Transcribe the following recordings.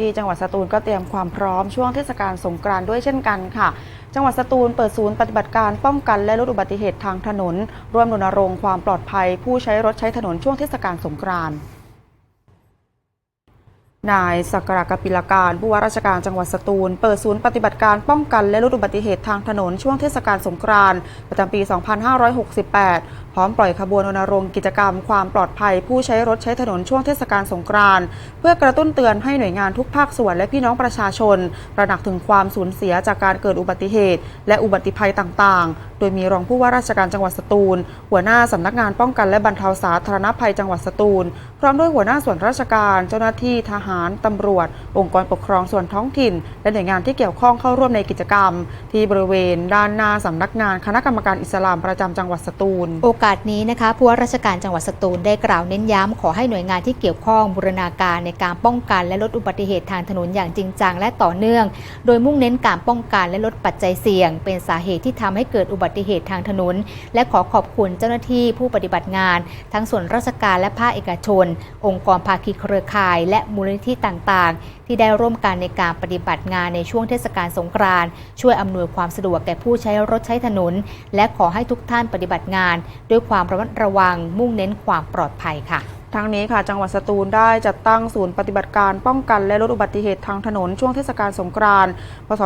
ที่จังหวัดสตูลก็เตรียมความพร้อมช่วงเทศกาลสงกรานต์ด้วยเช่นกันค่ะ จังหวัดสตูลเปิดศูนย์ปฏิบัติการป้องกันและลดอุบัติเหตุทางถนน ร่วมรณรงค์ความปลอดภัย ผู้ใช้รถใช้ถนนช่วงเทศกาลสงกรานต์ นายสักการะกปิลการผู้ว่าราชการจังหวัดสตูล เปิดศูนย์ปฏิบัติการป้องกันและลดอุบัติเหตุทางถนนช่วงเทศกาลสงกรานต์ประจำปี 2568 พร้อมปล่อยขบวนรณรงค์กิจกรรมความปลอดภัยผู้ใช้รถใช้ถนนช่วงเทศกาลสงกรานต์เพื่อกระตุ้นเตือนให้หน่วยงานทุกภาคส่วนและพี่น้องประชาชนระหนักถึงความสูญเสียจากการเกิดอุบัติเหตุ และอุบัติภัยต่างๆ โดยมีรองผู้ว่าราชการจังหวัดสตูล หัวหน้าสำนักงานป้องกันและบรรเทาสาธารณภัยจังหวัดสตูล พร้อมด้วยหัวหน้าส่วนราชการเจ้าหน้าที่ทหารตำรวจ องค์กรปกครองส่วนท้องถิ่น และหน่วยงานที่เกี่ยวข้องเข้าร่วมในกิจกรรม ที่บริเวณด้านหน้าสำนักงานคณะกรรมการอิสลามประจำจังหวัดสตูล โอกาสนี้นะคะผู้ว่าราชการจังหวัดสตูลได้กล่าวเน้นย้ำขอให้หน่วยงานที่เกี่ยวข้องบูรณาการในการป้องกันและลดอุบัติเหตุทางถนนอย่างจริงจังและต่อเนื่อง โดยมุ่งเน้นการป้องกันและลดปัจจัยเสี่ยง เป็นสาเหตุที่ทำให้เกิดอุบัติเหตุทางถนน และขอขอบคุณเจ้าหน้าที่ผู้ปฏิบัติงาน ทั้งส่วนราชการและภาคเอกชน องค์กรภาคีเครือข่าย และมูลนิธิต่างๆ ที่ได้ร่วมกันในการปฏิบัติงานในช่วงเทศกาลสงกรานต์ช่วยอำนวยความสะดวกแก่ผู้ใช้รถใช้ถนน และขอให้ทุกท่านปฏิบัติงาน ด้วยความระมัดระวังมุ่งเน้นความปลอดภัยค่ะทั้งนี้ค่ะ จังหวัดสตูลได้จัดตั้งศูนย์ปฏิบัติการป้องกันและลดอุบัติเหตุทางถนนช่วงเทศกาลสงกรานต์ พศ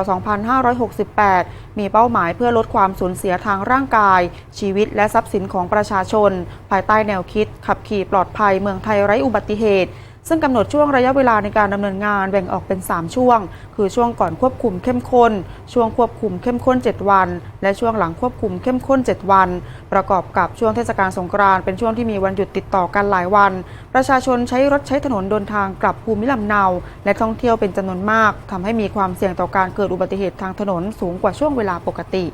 2568 มีเป้าหมายเพื่อลดความสูญเสียทางร่างกาย ชีวิตและทรัพย์สินของประชาชน ภายใต้แนวคิด ขับขี่ปลอดภัยเมืองไทยไร้อุบัติเหตุ ซึ่งกำหนดช่วงระยะเวลาในการดำเนินงานแบ่งออกเป็น 3 ช่วง คือช่วงก่อนควบคุมเข้มข้น ช่วงควบคุมเข้มข้น 7 วัน และช่วงหลังควบคุมเข้มข้น 7 วัน ประกอบกับช่วงเทศกาลสงกรานต์เป็นช่วงที่มีวันหยุดติดต่อกันหลายวัน ประชาชนใช้รถใช้ถนนเดินทางกลับภูมิลำเนา และท่องเที่ยวเป็นจำนวนมากทำให้มีความเสี่ยงต่อการเกิดอุบัติเหตุทางถนนสูงกว่าช่วงเวลาปกติ